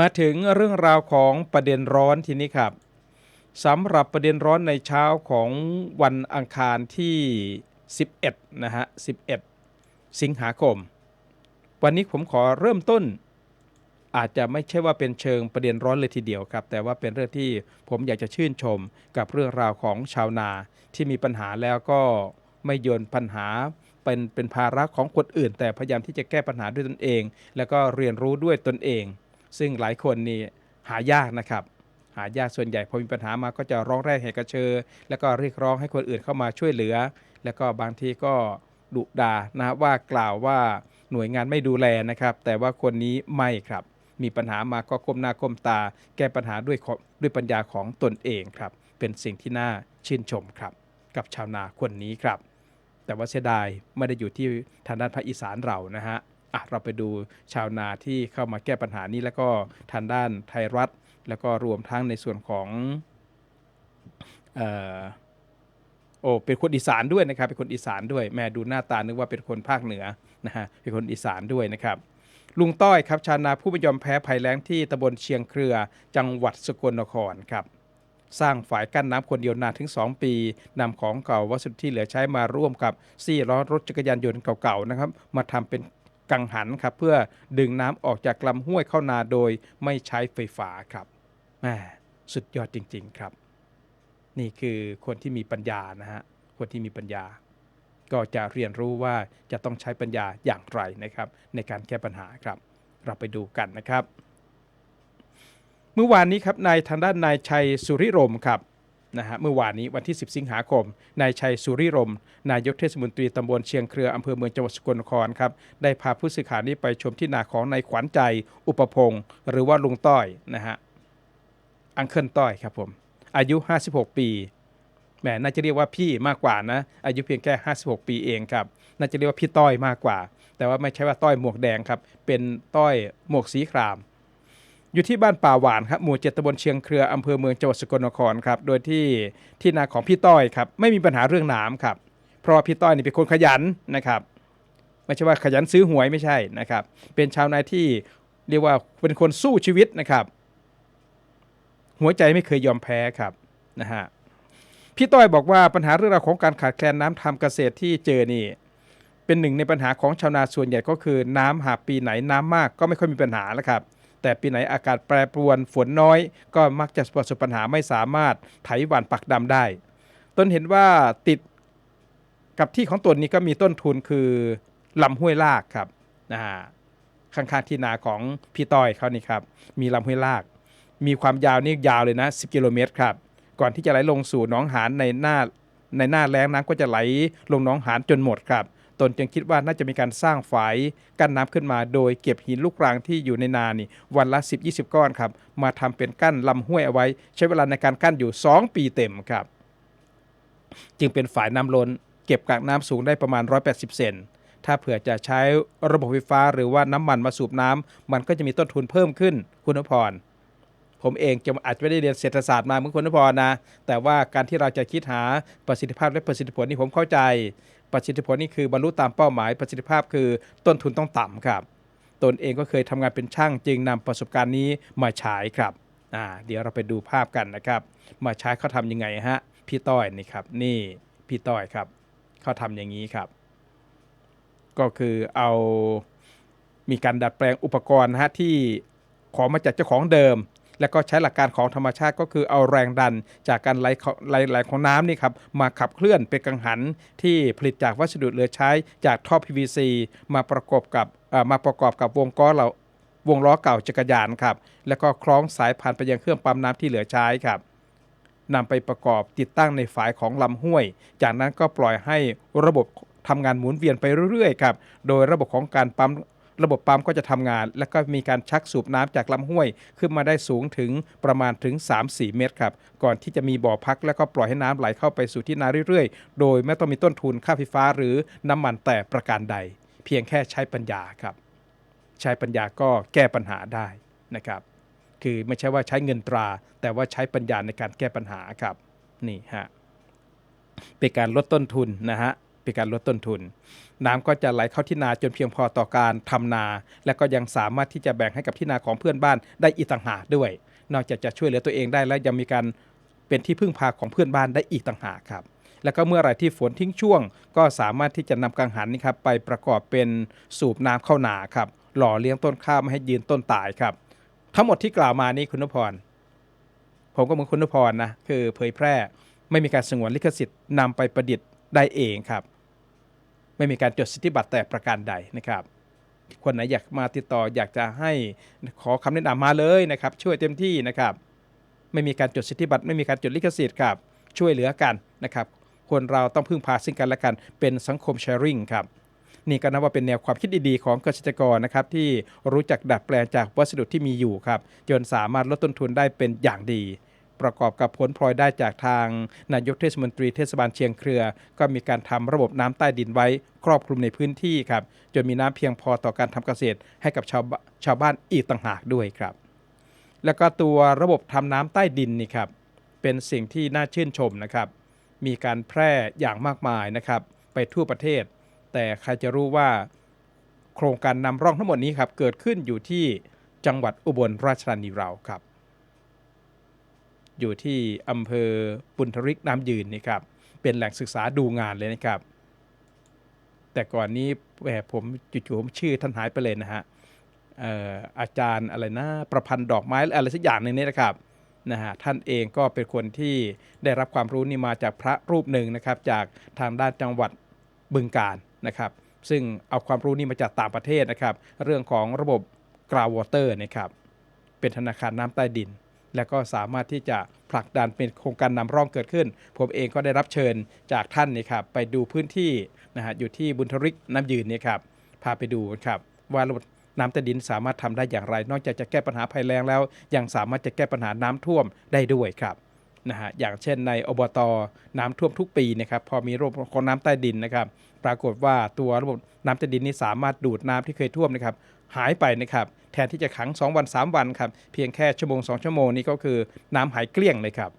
มาถึงเรื่องราวของประเด็นร้อนทีนี้ครับสำหรับประเด็นร้อนในเช้าของวันอังคารที่ 11 นะฮะ 11 สิงหาคม วันนี้ผมขอเริ่มต้น อาจจะไม่ใช่ว่าเป็นเชิงประเด็นร้อนเลยทีเดียวครับ แต่ว่าเป็นเรื่องที่ผมอยากจะชื่นชมกับเรื่องราวของชาวนาที่มีปัญหาแล้วก็ไม่โยนปัญหาเป็นเป็นภาระของคนอื่น แต่พยายามที่จะแก้ปัญหาด้วยตนเอง แล้วก็เรียนรู้ด้วยตนเอง ซึ่งหลายคนนี่หายากนะครับ หายากส่วนใหญ่พอมีปัญหามาก็จะร้องแรกแหกกระเชอแล้วก็เรียกร้องให้คนอื่นเข้ามาช่วยเหลือ แล้วก็บางทีก็ดุดานะว่ากล่าวว่าหน่วยงานไม่ดูแลนะครับ แต่ว่าคนนี้ไม่ครับ มีปัญหามาก็ก้มหน้าก้มตา แก้ปัญหาด้วยด้วยปัญญาของตนเองครับ เป็นสิ่งที่น่าชื่นชมครับ กับชาวนาคนนี้ครับ แต่ว่าเสียดายไม่ได้อยู่ที่ทางด้านภาคอีสานเรานะฮะ อะเราไปดูชาวนาที่เข้ามาแก้ปัญหานี้แล้วก็ทางด้านไทยรัฐ แล้วก็รวมทั้งในส่วนของเอ่อโอ้เป็นคนอีสานด้วยนะครับ เป็นคนอีสานด้วยแม่ดูหน้าตานึกว่าเป็นคนภาคเหนือนะฮะเป็นคนอีสานด้วยนะครับลุงต้อยครับชาวนาผู้ไม่ยอมแพ้ภัยแล้งที่ตำบลเชียงเครือ จังหวัดสกลนครครับสร้างฝายกั้นน้ำคนเดียวนานถึง 2 ปีนำของเก่าวัสดุที่เหลือใช้มาร่วมกับซี่ล้อรถจักรยานยนต์เก่าๆนะครับมาทำเป็น กังหันครับเพื่อดึงน้ำออกจากลำห้วยเข้านาโดยไม่ใช้ไฟฟ้าครับแหมสุดยอดจริง ๆครับ นี่คือคนที่มีปัญญานะฮะคนที่มีปัญญา ก็จะเรียนรู้ว่าจะต้องใช้ปัญญาอย่างไรนะครับ ในการแก้ปัญหาครับ เราไปดูกันนะครับ เมื่อวานนี้ครับนายทางด้านนายชัยสุริรมครับ นะฮะเมื่อวานนี้วันที่ 10 สิงหาคมนายชัยสุริรม นายกเทศมนตรีตำบลเชียงเครืออำเภอเมืองจังหวัดสกลนครครับได้พาผู้สื่อข่าวนี้ไปชมที่นาของนายขวัญใจ อุปพงศ์หรือว่าลุงต้อยนะฮะอังเคิลต้อยครับผมอายุ 56 ปีแหมน่าจะเรียกว่าพี่มากกว่านะ อายุเพียงแค่ 56 ปีเองครับ น่าจะเรียกว่าพี่ต้อยมากกว่า แต่ว่าไม่ใช่ว่าต้อยหมวกแดงครับ เป็นต้อยหมวกสีคราม อยู่ที่บ้านป่าหวานครับหมู่เจ็ดตำบลเชียงเครืออำเภอเมืองจังหวัดสกลนครครับโดยที่ที่นาของพี่ต้อยครับไม่มีปัญหาเรื่องน้ำครับเพราะว่าพี่ต้อยนี่เป็นคนขยันนะครับไม่ใช่ว่าขยันซื้อหวยไม่ใช่นะครับ เป็นชาวนาที่เรียกว่าเป็นคนสู้ชีวิตนะครับ หัวใจไม่เคยยอมแพ้ครับนะฮะพี่ต้อยบอกว่าปัญหาเรื่องราวของการขาดแคลนน้ำทำเกษตรที่เจอนี่เป็นหนึ่งในปัญหาของชาวนาส่วนใหญ่ก็คือน้ำหากปีไหนน้ำมากก็ไม่ค่อยมีปัญหาแล้วครับ แต่ปีไหนอากาศแปรปรวนฝนน้อย ก็มักจะประสบปัญหาไม่สามารถไถหว่านปักดำได้ ต้นเห็นว่าติดกับที่ของตนนี้ก็มีต้นทุนคือลำห้วยลากครับนะฮะข้างๆที่นาของพี่ต้อยเขานี่ครับ มีลำห้วยลาก มีความยาวนี่ยาวเลยนะ 10 กิโลเมตรครับ ก่อนที่จะไหลลงสู่หนองหานในหน้าในหน้าแล้งน้ำก็จะไหลลงหนองหานจนหมดครับ ตนจึงคิดว่าน่าจะมีการสร้างฝายกั้นน้ำขึ้นมา โดยเก็บหินลูกรังที่อยู่ในนานี่วันละ 10-20 ก้อนครับมาทำเป็นกั้นลำห้วยเอาไว้ ใช้เวลาในการกั้นอยู่ 2 ปีเต็มครับ จึงเป็นฝายน้ำล้น เก็บกักน้ำสูงได้ประมาณ 180 เซนถ้าเผื่อจะใช้ระบบไฟฟ้าหรือว่าน้ำมันมาสูบน้ำมันก็จะมีต้นทุนเพิ่มขึ้นคุณนพรผมเองจะอาจจะไม่ได้เรียนเศรษฐศาสตร์มาเหมือนคุณนพรนะ แต่ว่าการที่เราจะคิดหาประสิทธิภาพและประสิทธิผลนี่ผมเข้าใจ ประสิทธิผลนี่คือบรรลุตามเป้าหมายประสิทธิภาพคือต้นทุนต้องต่ำครับ ตนเองก็เคยทำงานเป็นช่างจึงนำประสบการณ์นี้มาใช้ครับอ่าเดี๋ยวเราไปดูภาพกันนะครับ มาใช้เขาทำยังไงฮะพี่ต้อยนี่ครับนี่พี่ต้อยครับเขาทำอย่างนี้ครับ ก็คือเอามีการดัดแปลงอุปกรณ์ฮะที่ขอมาจากเจ้าของเดิม แล้วก็ใช้หลักการของธรรมชาติก็คือเอาแรงดันจากการไหลของไหลของน้ำนี่ครับมาขับเคลื่อนเป็นกังหันที่ผลิตจากวัสดุเหลือใช้จากท่อ PVC มาประกอบกับมาประกอบกับวงก้อเราวงล้อเก่าจักรยานครับแล้วก็คล้องสายผ่านไปยังเครื่องปั๊มน้ำที่เหลือใช้ครับนำไปประกอบติดตั้งในฝายของลำห้วย จากนั้นก็ปล่อยให้ระบบทำงานหมุนเวียนไปเรื่อยๆครับ โดยระบบของการปั๊ม ระบบปั๊มก็จะทำงาน แล้วก็มีการชักสูบน้ำจากลำห้วย ขึ้นมาได้สูงถึงประมาณถึง 3-4 เมตรครับก่อนที่จะมีบ่อพักแล้วก็ปล่อยให้น้ำไหลเข้าไปสู่ที่นาเรื่อยๆ โดยไม่ต้องมีต้นทุนค่าไฟฟ้าหรือน้ำมันแต่ประการใด เพียงแค่ใช้ปัญญาครับ ใช้ปัญญาก็แก้ปัญหาได้นะครับ คือไม่ใช่ว่าใช้เงินตรา แต่ว่าใช้ปัญญาในการแก้ปัญหาครับนี่ฮะเป็นการลดต้นทุนนะฮะ เป็นการลดต้นทุน น้ำก็จะไหลเข้าที่นาจนเพียงพอต่อการทำนา และก็ยังสามารถที่จะแบ่งให้กับที่นาของเพื่อนบ้านได้อีกต่างหากด้วย นอกจากจะช่วยเหลือตัวเองได้แล้วยังมีการเป็นที่พึ่งพาของเพื่อนบ้านได้อีกต่างหากครับ แล้วก็เมื่อไรที่ฝนทิ้งช่วง ก็สามารถที่จะนำกังหันนี่ครับไปประกอบเป็นสูบน้ำเข้านาครับหล่อเลี้ยงต้นข้าวไม่ให้ยืนต้นตายครับ ทั้งหมดที่กล่าวมานี้คุณนพพรผมก็เหมือนคุณนพพรนะคือเผยแพร่ไม่มีการสงวนลิขสิทธิ์นำไปประดิษฐ์ได้เองครับ ไม่มีการจดสิทธิบัตรแต่ประการใดนะครับ คนไหนอยากมาติดต่ออยากจะให้ขอคำแนะนำมาเลยนะครับ ช่วยเต็มที่นะครับ ไม่มีการจดสิทธิบัตรไม่มีการจดลิขสิทธิ์ครับ ช่วยเหลือกันนะครับคนเราต้องพึ่งพาซึ่งกันและกันเป็นสังคมแชร์ริงครับนี่ก็นับว่าเป็นแนวความคิดดีๆของเกษตรกรนะครับที่รู้จักดัดแปลงจากวัสดุที่มีอยู่ครับ จนสามารถลดต้นทุนได้เป็นอย่างดี ประกอบกับผลพลอยได้จากทางนายกเทศมนตรีเทศบาลเชียงเครือ ก็มีการทำระบบน้ำใต้ดินไว้ครอบคลุมในพื้นที่ครับจนมีน้ำเพียงพอต่อการทำเกษตรให้กับชาวชาวบ้านอีกต่างหากด้วยครับ แล้วก็ตัวระบบทำน้ำใต้ดินนี่ครับเป็นสิ่งที่น่าชื่นชมนะครับ มีการแพร่อย่างมากมายนะครับ ไปทั่วประเทศ แต่ใครจะรู้ว่า โครงการนำร่องทั้งหมดนี้ครับเกิดขึ้นอยู่ที่จังหวัดอุบลราชธานีเราครับ อยู่ที่อำเภอปุณธริกน้ำยืนนี่ครับเป็นแหล่งศึกษาดูงานเลยนะครับ แต่ก่อนนี้แหมผมจู่ๆผมชื่อท่านหายไปเลยนะฮะอออาจารย์อะไรนะประพันธ์ดอกไม้อะไรสักอย่างหนึ่งนี่นะครับนะฮะท่านเองก็เป็นคนที่ได้รับความรู้นี่มาจากพระรูปหนึ่งนะครับ จากทางด้านจังหวัดบึงกาฬนะครับ ซึ่งเอาความรู้นี่มาจากต่างประเทศนะครับ เรื่องของระบบ groundwater นะครับเป็นธนาคารน้ำใต้ดิน แล้วก็สามารถที่จะผลักดันเป็นโครงการนำร่องเกิดขึ้น ผมเองก็ได้รับเชิญจากท่านนี่ครับไปดูพื้นที่นะฮะอยู่ที่บุญทริกน้ำยืนนี่ครับพาไปดูครับว่าระบบน้ำใต้ดินสามารถทำได้อย่างไร นอกจากจะแก้ปัญหาภัยแล้งแล้ว ยังสามารถจะแก้ปัญหาน้ำท่วมได้ด้วยครับนะฮะอย่างเช่นในอบตน้ำท่วมทุกปีนะครับพอมีระบบของน้ำใต้ดินนะครับ ปรากฏว่าตัวระบบน้ำใต้ดินนี้สามารถดูดน้ำที่เคยท่วมนะครับ หายไปนะครับแทนที่จะขัง 2 วัน 3 วันครับเพียงแค่ชั่วโมง 2 ชั่วโมงนี้ก็คือน้ำหายเกลี้ยงเลยครับ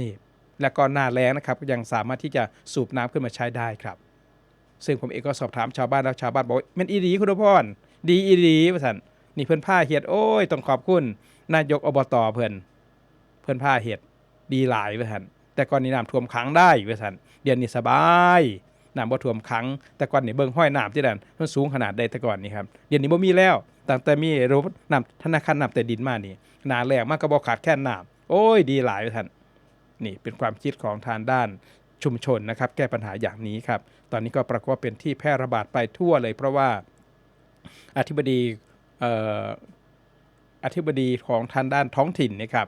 นี่แล้วก็หน้าแล้งนะครับยังสามารถที่จะสูบน้ำขึ้นมาใช้ได้ครับ ซึ่งผมเองก็สอบถามชาวบ้านแล้วชาวบ้านบอกมันอีดีคุณพรดีอีดีว่าสันนี่เพื่อนผ้าเห็ดโอ้ยต้องขอบคุณนายกอบตเพื่อนเพื่อนผ้าเห็ดดีหลายว่าสันแต่ก่อนนี้น้ำท่วมขังได้ว่าสันเดี๋ยวนี้สบาย น้ำบ่ท่วมขัง แต่ก่อนนี่เบิ่งห้อยน้ำที่นั่นมันสูงขนาดใดแต่ก่อนนี่ครับเดี๋ยวนี้บ่มีแล้วตั้งแต่มีระบน้ำธนาคารน้ำแต่ดินมานี่นาแรกมากก็บ่ขาดแค่น้ำโอ้ยดีหลายว่าสันนี่เป็นความคิดของทางด้านชุมชนนะครับ แก้ปัญหาอย่างนี้ครับ ตอนนี้ก็ปรากฏว่าเป็นที่แพร่ระบาดไปทั่วเลย เพราะว่าอธิบดีอธิบดีของทางด้านท้องถิ่นนะครับ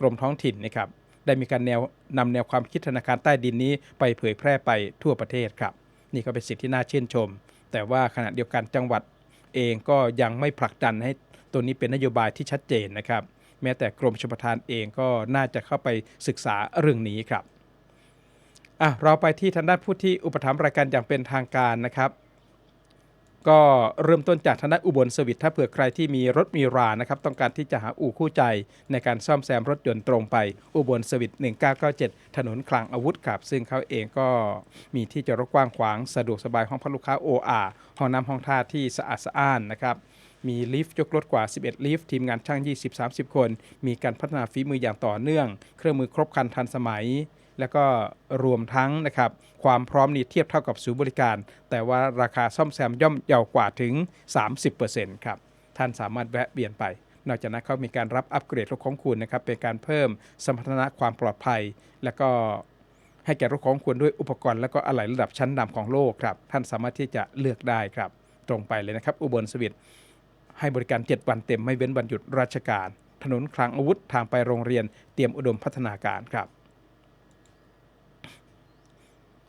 กรมท้องถิ่นนะครับ ได้มีการแนวนำแนวความคิดธนาคารใต้ดินนี้ ไปเผยแพร่ไปทั่วประเทศครับ นี่ก็เป็นสิ่งที่น่าชื่นชม แต่ว่าขณะเดียวกันจังหวัดเองก็ยังไม่ผลักดันให้ตัวนี้เป็นนโยบายที่ชัดเจนนะครับ แม้แต่กรมชลประทานเองก็น่าจะเข้าไปศึกษาเรื่องนี้ครับอะเราไปที่ทางด้านผู้ที่อุปถัมภ์รายการอย่างเป็นทางการนะครับ ก็เริ่มต้นจากทางด้านอุบลสวิตถ้าเผื่อใครที่มีรถมีรานะครับต้องการที่จะหาอู่คู่ใจในการซ่อมแซมรถยนต์ตรงไปอุบลสวิต1997 ถนนคลังอาวุธครับซึ่งเขาเองก็มีที่จอดรถกว้างขวางสะดวกสบายห้องพักลูกค้า OR ห้องน้ำห้องท่าที่สะอาดสะอ้านนะครับมีลิฟต์ยกรถกว่า 11 ลิฟต์ทีมงานช่าง 20-30 คน มีการพัฒนาฝีมืออย่างต่อเนื่อง เครื่องมือครบครันทันสมัย แล้วก็รวมทั้งนะครับความพร้อมนี่เทียบเท่ากับศูนย์บริการ แต่ว่าราคาซ่อมแซมย่อมเยาวกว่าถึง 30%ครับท่านสามารถแวะเวียนไป นอกจากนั้นเขามีการรับอัปเกรดรถของคุณนะครับเป็นการเพิ่มสมรรถนะความปลอดภัย แล้วก็ให้แก่รถของคุณด้วยอุปกรณ์แล้วก็อะไหล่ระดับชั้นนำของโลกครับท่านสามารถที่จะเลือกได้ครับ ตรงไปเลยนะครับ อุบลสวิตให้บริการ 7 วันเต็มไม่เว้นวันหยุดราชการ ถนนคลังอาวุธทางไปโรงเรียนเตรียมอุดมพัฒนาการครับ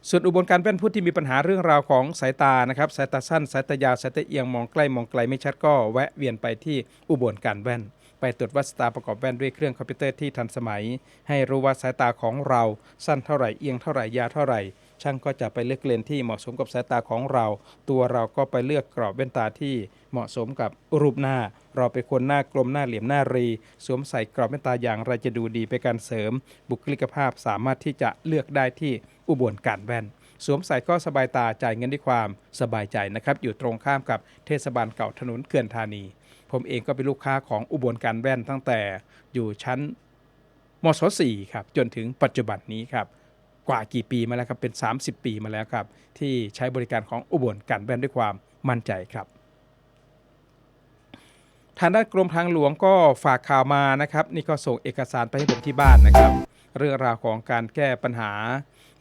ส่วนอุบลการแว่นผู้ที่มีปัญหาเรื่องราวของสายตานะครับสายตาสั้น สายตายาวสายตาเอียงมองใกล้มองไกลไม่ชัดก็แวะเวียนไปที่อุบลการแว่น ไปตรวจวัดสายตาประกอบแว่นด้วยเครื่องคอมพิวเตอร์ที่ทันสมัย ให้รู้ว่าสายตาของเราสั้นเท่าไหร่เอียงเท่าไหร่ยาวเท่าไหร่ช่างก็จะไปเลือกเลนที่เหมาะสมกับสายตาของเรา ตัวเราก็ไปเลือกกรอบแว่นตาที่เหมาะสมกับรูปหน้า เราเป็นคนหน้ากลมหน้าเหลี่ยมหน้ารี สวมใส่กรอบแว่นตาอย่างไรจะดูดีเป็นการเสริม บุคลิกภาพสามารถที่จะเลือกได้ที่ อุบลการแว่น สวมใส่ก็สบายตาจ่ายเงินด้วยความสบายใจนะครับ อยู่ตรงข้ามกับเทศบาลเก่าถนนเขื่อนธานี ผมเองก็เป็นลูกค้าของอุบลการแว่นตั้งแต่อยู่ชั้นมศ4ครับจนถึงปัจจุบันนี้ครับกว่ากี่ปีมาแล้วครับเป็น 30 ปีมาแล้วครับ ที่ใช้บริการของอุบลการแว่นด้วยความมั่นใจครับทางด้านกรมทางหลวงก็ฝากข่าวมานะครับ นี่ก็ส่งเอกสารไปให้ผมที่บ้านนะครับ เรื่องราวของการแก้ปัญหา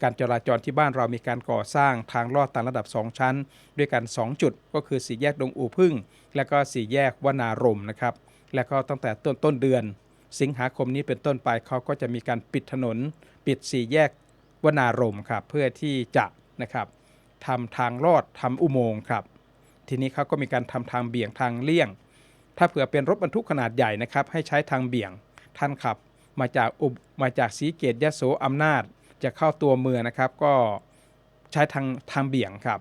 การจราจรที่บ้านเรามีการก่อสร้างทางลอดต่างระดับ 2 ชั้น ด้วยกัน 2 จุด ก็คือสี่แยกดงอู่พึ่ง และก็สี่แยกวนารมนะครับและก็ตั้งแต่ต้นต้นเดือน สิงหาคมนี้เป็นต้นไปเขาก็จะมีการปิดถนน ปิดสี่แยกวนารมครับเพื่อที่จะนะครับทำทางลอดทำอุโมงค์ครับ ทีนี้เขาก็มีการทำทางเบี่ยงทางเลี่ยง ถ้าเผื่อเป็นรถบรรทุกขนาดใหญ่นะครับให้ใช้ทางเบี่ยงท่านขับ มาจากอุบมาจากสีเกตยโสอำนาจ จะเข้าตัวเมืองนะครับ ก็ใช้ทางทางเบี่ยงครับ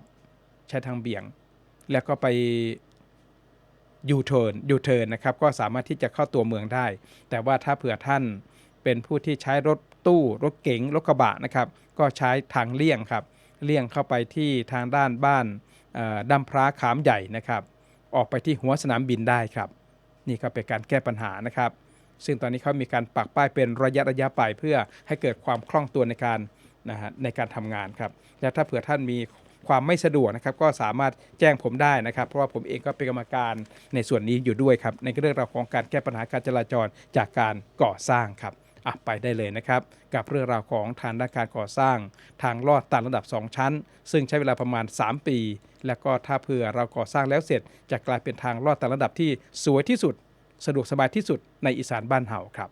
ใช้ทางเบี่ยง แล้วก็ไปยูเทิร์นยูเทิร์นนะครับ ก็สามารถที่จะเข้าตัวเมืองได้ แต่ว่าถ้าเผื่อท่านเป็นผู้ที่ใช้รถตู้รถเก๋งรถกระบะนะครับ ก็ใช้ทางเลี่ยงครับ เลี่ยงเข้าไปที่ทางด้านบ้านดัมพร้าขามใหญ่นะครับ ออกไปที่หัวสนามบินได้ครับ นี่ก็เป็นการแก้ปัญหานะครับ ซึ่งตอนนี้เขามีการปักป้ายเป็นระยะระยะไปเพื่อให้เกิดความคล่องตัวในการนะฮะในการทำงานครับและถ้าเผื่อท่านมีความไม่สะดวกนะครับก็สามารถแจ้งผมได้นะครับ เพราะว่าผมเองก็เป็นกรรมการในส่วนนี้อยู่ด้วยครับ ในเรื่องราวของการแก้ปัญหาการจราจรจากการก่อสร้างครับอะไปได้เลยนะครับ กับเรื่องราวของทางด้านการก่อสร้าง ทางลอดต่างระดับ 2 ชั้น ซึ่งใช้เวลาประมาณ 3 ปี แล้วก็ถ้าเผื่อเราก่อสร้างแล้วเสร็จ จะกลายเป็นทางลอดต่างระดับที่สวยที่สุด สะดวกสบายที่สุดในอีสานบ้านเฮาครับ